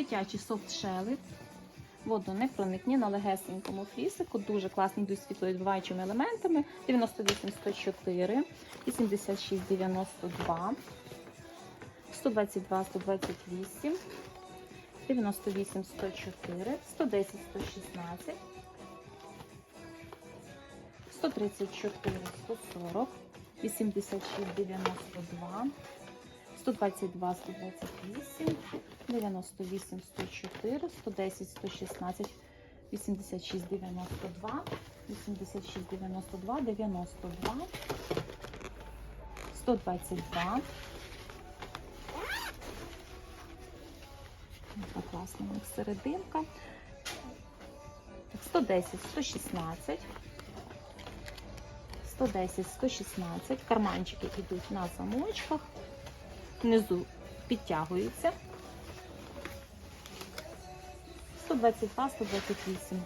Дитячі софтшели. Водонепроникні на легесенькому флісику. Дуже класні йдуть світловідбиваючими елементами. 98 104, 86 92, 122 128, 98 104, 110 116, 134 140, 86 92, 122 128, 98 104, 110 116, 86 92, 86 92, 92, 122. Така класна у них серединка. 110 116. 110, 116. Карманчики йдуть на замочках. Внизу підтягується. 122, 128.